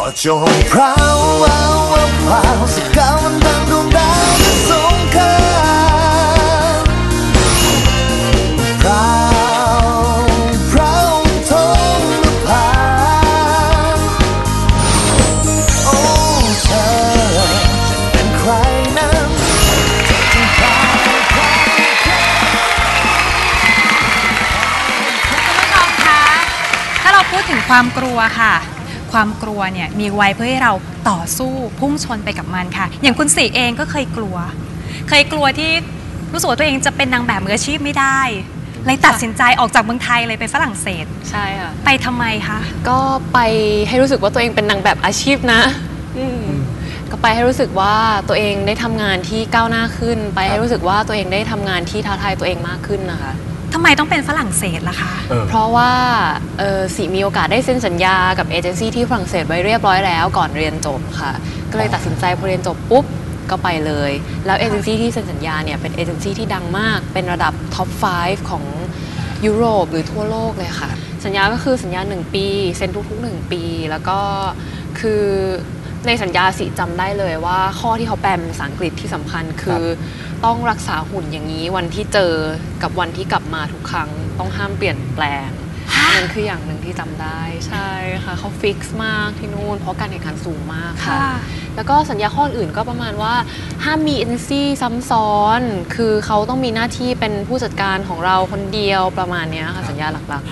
ก็จงพร้าววาววาวพร้าวสกาวันดังดวงดาวที่สงครามพร้าวพร้าวทงนภาโอ้เธอจะเป็นใครนั้นจะพร้าวพร้าวพร้าวคุณผู้ชมคะถ้าเราพูดถึงความกลัวค่ะ ความกลัวเนี่ยมีไว้เพื่อให้เราต่อสู้พุ่งชนไปกับมันค่ะ อย่างคุณสีเองก็เคยกลัว เคยกลัวที่รู้สึกว่าตัวเองจะเป็นนางแบบมืออาชีพไม่ได้เลยตัดสินใจออกจากเมืองไทยเลยไปฝรั่งเศส ใช่ค่ะ ไปทำไมคะ ก็ไปให้รู้สึกว่าตัวเองเป็นนางแบบอาชีพนะอืมก็ไปให้รู้สึกว่าตัวเองได้ทำงานที่ก้าวหน้าขึ้น ไปให้รู้สึกว่าตัวเองได้ทำงานที่ท้าทายตัวเองมากขึ้นนะคะ ทำไมต้องเป็นฝรั่งเศสล่ะคะ เออ เพราะว่าเอ่อสิมีโอกาสได้เซ็นสัญญากับเอเจนซี่ที่ฝรั่งเศสไว้เรียบร้อยแล้วก่อนเรียนจบค่ะ ก็เลยตัดสินใจพอเรียนจบปุ๊บก็ไปเลย แล้วเอเจนซี่ที่เซ็นสัญญาเนี่ยเป็นเอเจนซี่ที่ดังมาก เป็นระดับท็อป 5 ของยุโรปหรือทั่วโลกเลยค่ะ สัญญาก็คือสัญญา 1 ปีเซ็นทุกๆ 1 ปี แล้วก็คือในสัญญาสิจำได้เลยว่าข้อที่เขาแปลเป็นภาษาอังกฤษที่สำคัญคือ ต้องรักษาหุ่นอย่างนี้วันที่เจอกับวันที่กลับมาทุกครั้ง ต้องห้ามเปลี่ยนแปลงนั่นคืออย่างหนึ่งที่จำได้ใช่ค่ะเขาฟิกซ์มากที่นู่นเพราะการแข่งขันสูงมากค่ะค่ะแล้วก็สัญญาข้ออื่นก็ประมาณว่า ห้ามมีเอ็นซีซ้ำซ้อน คือเขาต้องมีหน้าที่เป็นผู้จัดการของเราคนเดียวประมาณเนี้ยค่ะสัญญาหลักแล้ว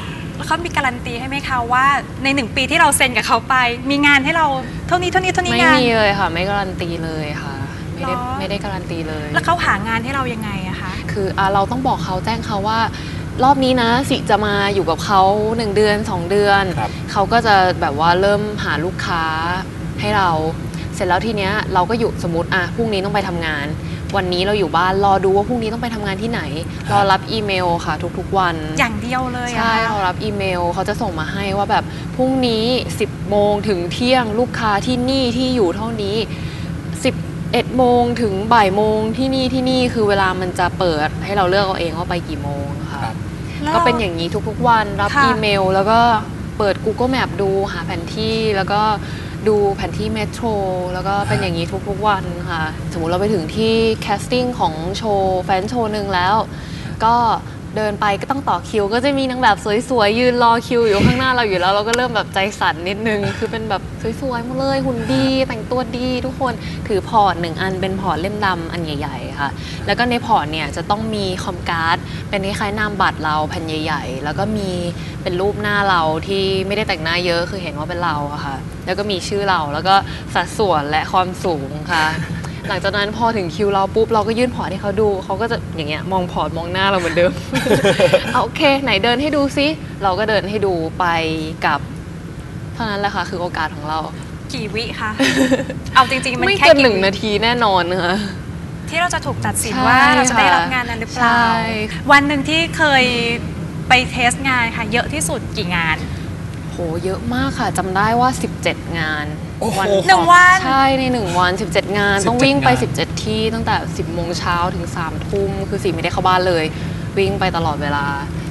เขามีการันตีให้ไหมคะว่าในหนึ่งปีที่เราเซ็นกับเขาไป มีงานให้เราเท่านี้เท่านี้เท่าๆนี้ไม่งานมีเลยค่ะ ไม่การันตีเลยค่ะ ไม่ได้หรอ ไม่ได้การันตีเลย แล้วเขาหางานให้เรายังไงอะคะ คืออะเราต้องบอกเขาแจ้งเขาว่า รอบนี้นะสิจะมาอยู่กับเขาหนึ่งเดือนสองเดือน ครับ เขาก็จะแบบว่าเริ่มหาลูกค้าให้เรา เสร็จแล้วทีเนี้ยเราก็อยู่สมมติอะพรุ่งนี้ต้องไปทำงาน วันนี้เราอยู่บ้านรอดูว่าพรุ่งนี้ต้องไปทำงานที่ไหนรอรับอีเมลค่ะ ทุกๆวัน อย่างเดียวเลยอะใช่คะเรารับอีเมลเขาจะส่งมาให้ว่าแบบพรุ่งนี้ 10 โมงถึงเที่ยงลูกค้าที่นี่ที่อยู่เท่านี้ 11โมงถึงบ่ายโมงที่นี่ที่นี่คือเวลามันจะเปิดให้เราเลือกเอาเองว่าไปกี่โมงค่ะครับแล้ว ก็เป็นอย่างนี้ทุกๆวันรับค่ะ อีเมล แล้วก็เปิด Google Map ดูหาแผนที่แล้วก็ดูแผนที่เมโทรแล้วก็เป็นอย่างนี้ทุกๆวันค่ะ สมมุติเราไปถึงที่แคสติ้งของโชว์แฟนโชว์หนึ่งแล้ว ก็ เดินไปก็ต้องต่อคิว ก็จะมีนางแบบสวยๆยืนรอคิวอยู่ข้างหน้าเราอยู่แล้ว เราก็เริ่มแบบใจสั่นนิดนึง คือเป็นแบบสวยๆหมดเลยหุ่นดี แต่งตัวดีทุกคนถือพอร์ตหนึ่งอันเป็นพอร์ตเล่มดำอันใหญ่ๆค่ะ แล้วก็ในพอร์ตเนี่ยจะต้องมีคอมการ์ดเป็นคล้ายๆนามบัตรเราแผ่นใหญ่ ๆ แล้วก็มีเป็นรูปหน้าเราที่ไม่ได้แต่งหน้าเยอะคือเห็นว่าเป็นเราอะค่ะ แล้วก็มีชื่อเราแล้วก็สัดส่วนและความสูงค่ะ หลังจากนั้นพอถึงคิวเราปุ๊บเราก็ยื่นพอร์ตให้เขาดู เขาก็จะอย่างเงี้ยมองพอร์ตมองหน้าเราเหมือนเดิม เอาโอเค ไหนเดินให้ดูซิ เราก็เดินให้ดูไปกับเท่านั้นแหละค่ะคือโอกาสของเรา กี่วิคะ เอาจริงๆ มันไม่แค่เกินกี่หนึ่งวินาทีแน่นอนค่ะที่เราจะถูกตัดสินใช่ว่าเราจะได้ค่ะรับงานนั้นหรือเปล่า ใช่ วันหนึ่งที่เคยไปเทสงานค่ะ เยอะที่สุดกี่งาน โหเยอะมากค่ะจำได้ว่า 17 งาน โอ้โหหนึ่งวัน ใช่ในหนึ่งวัน 17 งาน ต้อง17วิ่งไปงาน17 ที่ตั้งแต่ 10โมงเช้าถึง3ทุ่มคือสีไม่ได้เข้าบ้านเลย วิ่งไปตลอดเวลา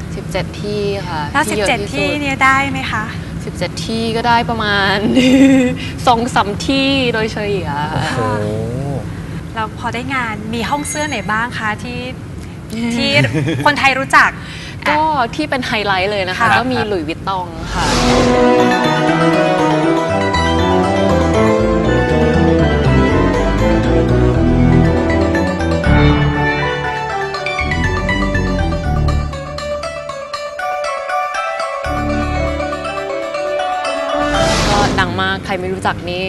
17 ที่ค่ะแล้วที่เยอะ17ที่ที่สุด เนี่ยได้ไหมคะ 17 ที่ก็ได้ประมาณ สองสามที่โดยเฉลี่ยโอ้โหเราพอได้งานมีห้องเสื้อไหนบ้างคะที่ที่ คนไทยรู้จัก ก็ที่เป็นไฮไลท์เลยนะคะ ค่ะ ก็มีหลุยส์วิตตองค่ะก็ มาก ใครไม่รู้จักนี่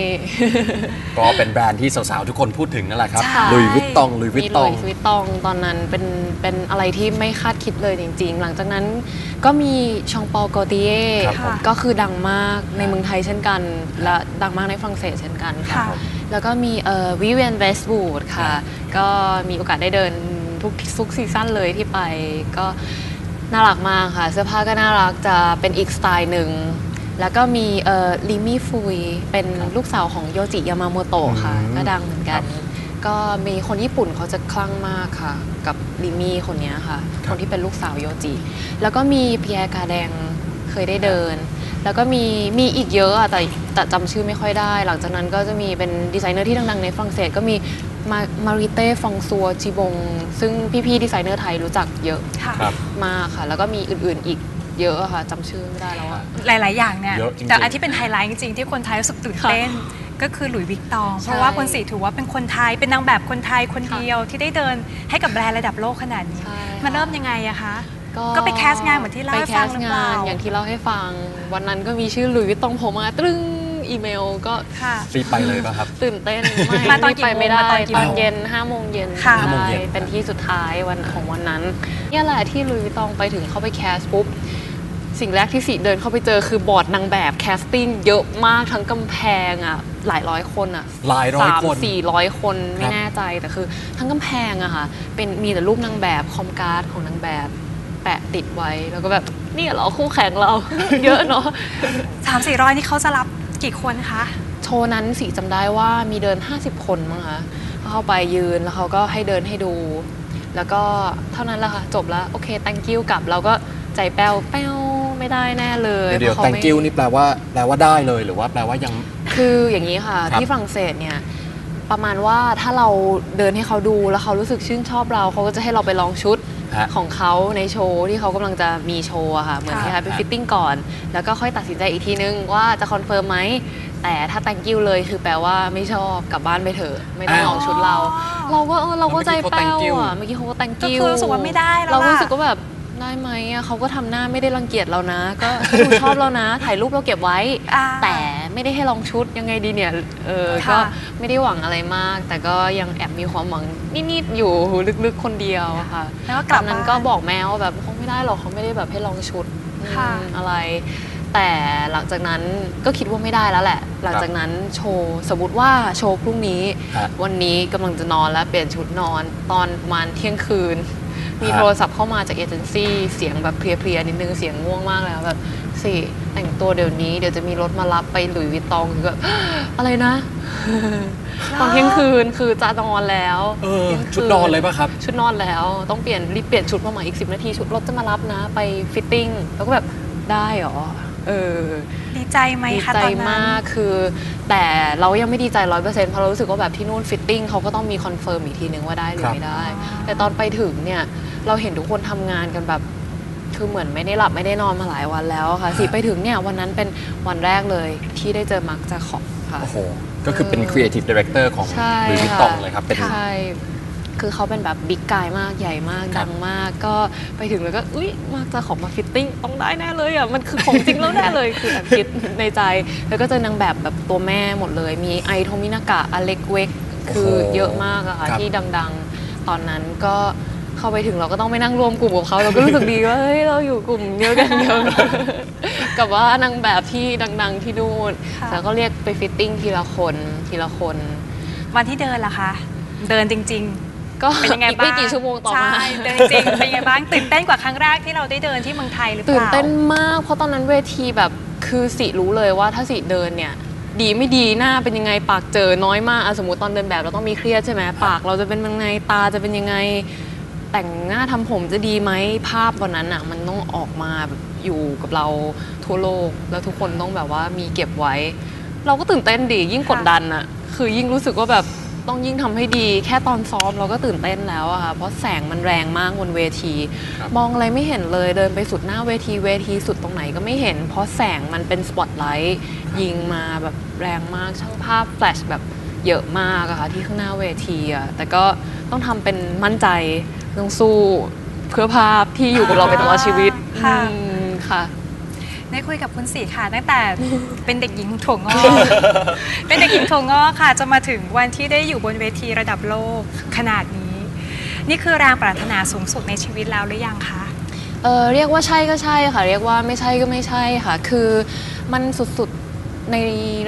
ก็เป็นแบรนด์ที่สาวๆ ทุกคนพูดถึงนั่นแหละครับ ใช่ ลุยวิตตอง ลุยวิตมีตหอลุง ยส์วิตตองตอนนั้นเป็นเป็นอะไรที่ไม่คาดคิดเลยจริง ๆ หลังจากนั้นก็มีชองปอลโกติเย่ครับผม ก็คือดังมากในเมืองไทยเช่นกัน และดังมากในฝรั่งเศสเช่นกันค่ะ ค่ะ แล้วก็มีเอ่อวิเวียนเวสบูดค่ะ ก็มีโอกาสได้เดินทุกทุกซีซั่นเลยที่ไปก็น่ารักมากค่ะ เสื้อผ้าก็น่ารักจะเป็นอีกสไตล์หนึ่ง แล้วก็มีเอ่อลิมี่ฟุยเป็นลูกสาวของโยจิยามาโมโตะค่ะอืมก็ดังเหมือนกัน ก็มีคนญี่ปุ่นเขาจะคลั่งมากค่ะ กับลิมี่คนเนี้ยค่ะคนที่เป็นลูกสาวโยจิ แล้วก็มีเปียร์กาแดงเคยได้เดิน แล้วก็มีมีอีกเยอะอะแต่แต่จำชื่อไม่ค่อยได้ หลังจากนั้นก็จะมีเป็นดีไซเนอร์ที่ดังๆในฝรั่งเศสก็มีมามาริเต้ฟองซัวจิบง ซึ่งพี่ๆดีไซเนอร์ไทยรู้จักเยอะ ค่ะ ครับ มากค่ะ แล้วก็มีอื่นๆอีก เยอะอะค่ะจำชื่อไม่ได้แล้วอะ หลาย ๆ อย่างเนี่ย เยอะจริงๆ แต่อันที่เป็นไฮไลท์จริง ๆ ที่คนไทยรู้สึกตื่นเต้น ก็คือหลุยส์วิกตองเพราะว่าคุณสีถือว่าเป็นคนไทย เป็นนางแบบคนไทยคนเดียวที่ได้เดินให้กับแบรนด์ระดับโลกขนาดนี้ ใช่ค่ะ มันเริ่มยังไงอะคะ ก็ไปแคสต์งานเหมือนที่เล่าให้ไปแคฟังสหรือต์เปงาล่านอย่างที่เล่าให้ฟัง วันนั้นก็มีชื่อหลุยส์วิตตองโผล่มาตรึ้งอีเมลก็ค่ะ รีบไปเลยป่ะครับ ตื่นเต้นไม่มาตอนกี่ไปไม่ได้โมงมาตอนกี่ตอนโมงเย็น5โมงเย็นค่ะ ห้าโมงเย็นใช่เป็นที่สุดท้ายวันของวันนั้นเนี่ยแหละที่หลุยส์วิตตองไปถึงเข้าไปแคสต์ปุ๊บ สิ่งแรกที่สีเดินเข้าไปเจอคือบอร์ดนางแบบแคสติ้งเยอะมากทั้งกำแพงอะหลายร้อยคนอะหลายร้อยสามคนสี่ร้อยคนไม่ครับแน่ใจแต่คือ ทั้งกำแพงอะค่ะเป็นมีแต่รูปนางแบบคอมการ์ดของนางแบบแปะติดไว้แล้วก็แบบนี่เหรอคู่แข่งเรา เยอะเนาะสามสี่ร้อยนี่เขาจะรับกี่คนคะโชว์นั้นสีจำได้ว่ามีเดิน 50 คนมั้งคะเขาเข้าไปยืนแล้วเขาก็ให้เดินให้ดู แล้วก็เท่านั้นแหละค่ะจบแล้วโอเค thank you กลับเราก็ใจแป้วแป้ว ไม่ได้แน่เลยเดี๋ยวพราะขา thank ไม่ you นี่แปลว่าแปลว่าได้เลยหรือว่าแปลว่ายัง คืออย่างนี้ค่ะ ครับที่ฝรั่งเศสเนี่ยประมาณว่าถ้าเราเดินให้เขาดูแล้วเขารู้สึกชื่นชอบเราเขาก็จะให้เราไปลองชุดฮะของเขาในโชว์ที่เขากำลังจะมีโชว์อะค่ะ เหมือนค่ะคล้ายๆไปฟิตติ้งก่อน แล้วก็ค่อยตัดสินใจอีกทีนึงว่าจะคอนเฟิร์มไหมแต่ถ้า thank you เลยคือแปลว่าไม่ชอบกลับบ้านไปเถอะไม่ต้องอ้าวลองชุดเรา เราก็เออเราก็ใจเมื่อกี้เขาแป้ว thank you อะเมื่อกี้เขาก็ thank ก็ you คือรู้สึกว่าไม่ได้แล้วเราก็ล่ะ รู้สึกว่าแบบ ได้ไหมอะเขาก็ทำหน้าไม่ได้รังเกียจเรานะ ก็ดูชอบเรานะ ถ่ายรูปเราเก็บไว้ อ่า แต่ไม่ได้ให้ลองชุดยังไงดีเนี่ย เออ ค่ะ ก็ไม่ได้หวังอะไรมาก แต่ก็ยังแอบมีความหวังนิดๆอยู่ลึกๆคนเดียวอะค่ะ แล้วก็กตลัอบนนั้นบ้าก็บอกแม่ว่าแบบคงไม่ได้หรอกเขาไม่ได้แบบให้ลองชุดค่ะอืมอะไร แต่หลังจากนั้นก็คิดว่าไม่ได้แล้วแหละ หลังจากนั้นโชว์สมมติว่าโชว์พรุ่งนี้ ฮะ วันนี้กำลังจะนอนแล้วเปลี่ยนชุดนอนตอนประมาณเที่ยงคืน มีฮะโทรศัพท์เข้ามาจากเอเจนซี่เสียงแบบเพลียๆนิดนึงเสียงง่วงมากแล้วแบบสิแต่งตัวเดี๋ยวนี้เดี๋ยวจะมีรถมารับไปหลุยส์วิตตองคือแบบอะไรนะตอนเที่ยงคืนคือจะนอนแล้วเออที่ยงคืชุดนอนเลยป่ะครับ ชุดนอนแล้ว ต้องเปลี่ยนรีบเปลี่ยนชุดมาใหม่อีก10นาทีชุดรถจะมารับนะ ไปฟิตติ้งแล้วก็แบบได้เหรอ เออดีใจไหมดีคะใจตอนนั้น มากคือ แต่เรายังไม่ดีใจร้อยเปอร์เซ็นต์เพราะเรารู้สึกว่าแบบที่นู่นฟิตติ้งเขาก็ต้องมีคอนเฟิร์มอีกทีนึงว่าได้หรือครับไม่ได้ แต่ตอนไปถึงเนี่ย เราเห็นทุกคนทำงานกันแบบ คือเหมือนไม่ได้หลับไม่ได้นอนมาหลายวันแล้วอะค่ะสิไปถึงเนี่ยวันนั้นเป็นวันแรกเลยที่ได้เจอมาร์คจาขอบค่ะ โอ้โห ก็คือเป็น Creative Director ของใช่หรือวิตค่ะตองเลยครับ เป็น ใช่ คือเขาเป็นแบบบิ๊กกายมากใหญ่มากครับดังมาก ก็ไปถึงแล้วก็อุ้ยมากจะขอมาฟิตติ้งต้องได้แน่เลยอะมันคือของจริงแล้วแน่เลยคือแอบคิดในใจ แล้วก็เจอนางแบบแบบตัวแม่หมดเลย มีไอโทมินากะอเล็กเวกคือเยอะมากอะค่ะครับที่ดังๆ ตอนนั้นก็เข้าไปถึงเราก็ต้องไปนั่งรวมกลุ่มกับเขาเราก็รู้สึกดีว่าเฮ้ยเราอยู่กลุ่มเดียวกันเดียวกันกับว่านางแบบที่ดังๆที่นู่นค่ะแล้วก็เรียกไปฟิตติ้งทีละคนทีละคน วันที่เดินล่ะคะ เดินจริง ก็ๆเป็นยังไงอีกบ้างไม่กี่ชั่วโมงต่อมา ใช่เดินจริงๆเป็นยังไงบ้างตื่นเต้นกว่าครั้งแรกที่เราได้เดินที่เมืองไทยหรือเปล่า ตื่นเต้นมาก เพราะตอนนั้นเวทีแบบคือสิรู้เลยว่าถ้าสิเดินเนี่ย ดีไม่ดีหน้าเป็นยังไงปากเจอน้อยมากอะสมมติตอนเดินแบบเราต้องมีเครียดใช่ไหมปากเราจะเป็นยังไงตาจะเป็นยังไง แต่งหน้าทำผมจะดีไหมภาพวันนั้นอะมันต้องออกมาแบบอยู่กับเราทั่วโลก แล้วทุกคนต้องแบบว่ามีเก็บไว้ เราก็ตื่นเต้นดียิ่งกดดันอะคือยิ่งรู้สึกว่าแบบ ต้องยิ่งทำให้ดี แค่ตอนซ้อมเราก็ตื่นเต้นแล้วอะค่ะ เพราะแสงมันแรงมากบนเวทีครับมองอะไรไม่เห็นเลยเดินไปสุดหน้าเวทีเวทีสุดตรงไหนก็ไม่เห็น เพราะแสงมันเป็นสปอตไลท์ยิงมาแบบแรงมากช่างภาพแฟลชแบบเยอะมากอะค่ะที่ข้างหน้าเวทีอะแต่ก็ต้องทำเป็นมั่นใจต้องสู้เพื่อภาพที่อยู่กับเราไปตลอดชีวิตค่ะอืมค่ะ ได้คุยกับคุณสีค่ะ ตั้งแต่เป็นเด็กหญิงถั่วงอก เป็นเด็กหญิงถั่วงอกค่ะ จะมาถึงวันที่ได้อยู่บนเวทีระดับโลกขนาดนี้ นี่คือแรงปรารถนาสูงสุดในชีวิตแล้วหรือยังคะเออเรียกว่าใช่ก็ใช่ค่ะ เรียกว่าไม่ใช่ก็ไม่ใช่ค่ะ คือมันสุดๆใน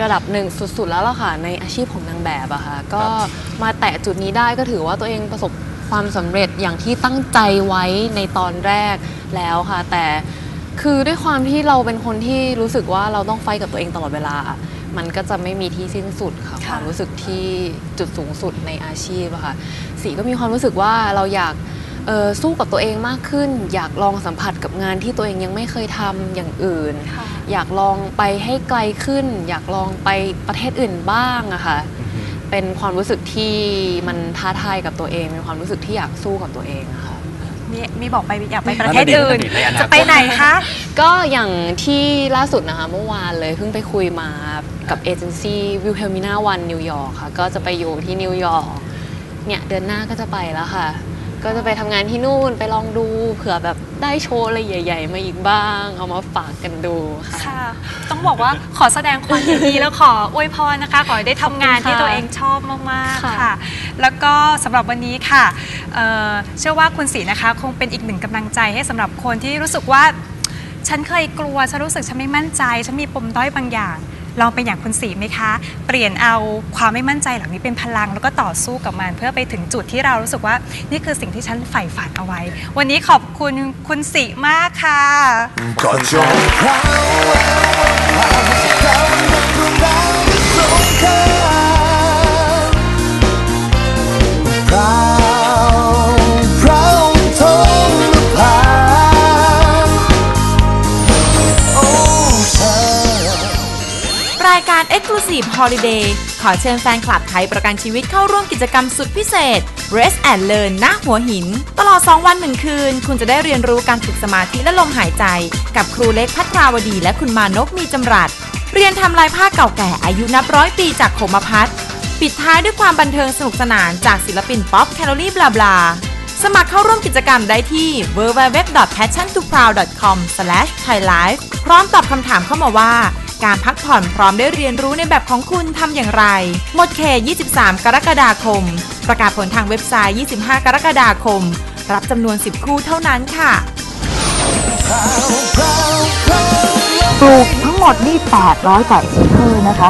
ระดับหนึ่งสุดๆแล้วล่ะค่ะ ในอาชีพของนางแบบอะค่ะ ก็มาแตะจุดนี้ได้ก็ถือว่าตัวเองประสบความสำเร็จอย่างที่ตั้งใจไว้ในตอนแรกแล้วค่ะ แต่ คือด้วยความที่เราเป็นคนที่รู้สึกว่าเราต้องไฟท์กับตัวเองตลอดเวลา มันก็จะไม่มีที่สิ้นสุดค่ะค่ะ ความรู้สึกที่จุดสูงสุดในอาชีพอะค่ะ สีก็มีความรู้สึกว่าเราอยากเอ่อสู้กับตัวเองมากขึ้น อยากลองสัมผัสกับงานที่ตัวเองยังไม่เคยทำอย่างอื่นค่ะอยากลองไปให้ไกลขึ้น อยากลองไปประเทศอื่นบ้างอะค่ะเป็นความรู้สึกที่มันท้าทายกับตัวเองเป็นความรู้สึกที่อยากสู้กับตัวเองอะค่ะ มีมีบอกไปอยากไปประเทศอื่นนั่นน่ะดิในอนาคตจะไปไหนคะ ก็อย่างที่ล่าสุดนะคะเมื่อวานเลยเพิ่งไปคุยมากับเอเจนซี่วิลเฮลมิน่าวันนิวยอร์กค่ะ ก็จะไปอยู่ที่นิวยอร์กเนี่ยเดือนหน้าก็จะไปแล้วค่ะ ก็จะไปทำงานที่นู่นไปลองดูเผื่อแบบได้โชว์อะไรใหญ่ ๆ มาอีกบ้าง เอามาฝากกันดูค่ะ ค่ะ ต้องบอกว่าขอแสดงความยินดีแล้วขออวยพรนะคะ ขอให้ได้ทำงานที่ตัวเองชอบมากๆค่ะ ค่ะ แล้วก็สำหรับวันนี้ค่ะเอ่อเชื่อว่าคุณศรีนะคะคงเป็นอีกหนึ่งกำลังใจให้สำหรับคนที่รู้สึกว่า ฉันเคยกลัว ฉันรู้สึกฉันไม่มั่นใจ ฉันมีปมด้อยบางอย่าง ลองเป็นอย่างคุณสีไหมคะ เปลี่ยนเอาความไม่มั่นใจเหล่านี้เป็นพลัง แล้วก็ต่อสู้กับมัน เพื่อไปถึงจุดที่เรารู้สึกว่า นี่คือสิ่งที่ฉันใฝ่ฝันเอาไว้ วันนี้ขอบคุณคุณสีมากค่ะ ก็จง Active Holiday ขอเชิญแฟนคลับไทยประกันชีวิตเข้าร่วมกิจกรรมสุดพิเศษ Rest and Learn ณหัวหิน ตลอด 2 วัน 1 คืน คุณจะได้เรียนรู้การฝึกสมาธิและลมหายใจ กับครูเล็กพัทราวดี และคุณมานพมีจำรัด เรียนทำลายผ้าเก่าแก่อายุนับร้อยปีจากโขมพัทปิดท้ายด้วยความบันเทิงสนุกสนานจากศิลปินป๊อปแคลอรี่บลาบลา สมัครเข้าร่วมกิจกรรมได้ที่ www.passiontoproud.com/thailife พร้อมตอบคำถามเข้ามาว่า การพักผ่อนพร้อมได้เรียนรู้ในแบบของคุณทำอย่างไร หมดเขต 23 กรกฎาคม ประกาศผลทางเว็บไซต์ 25 กรกฎาคม รับจำนวน 10 คู่เท่านั้นค่ะปลูกทั้งหมดนี่ 800กว่าเอเคอร์นะคะ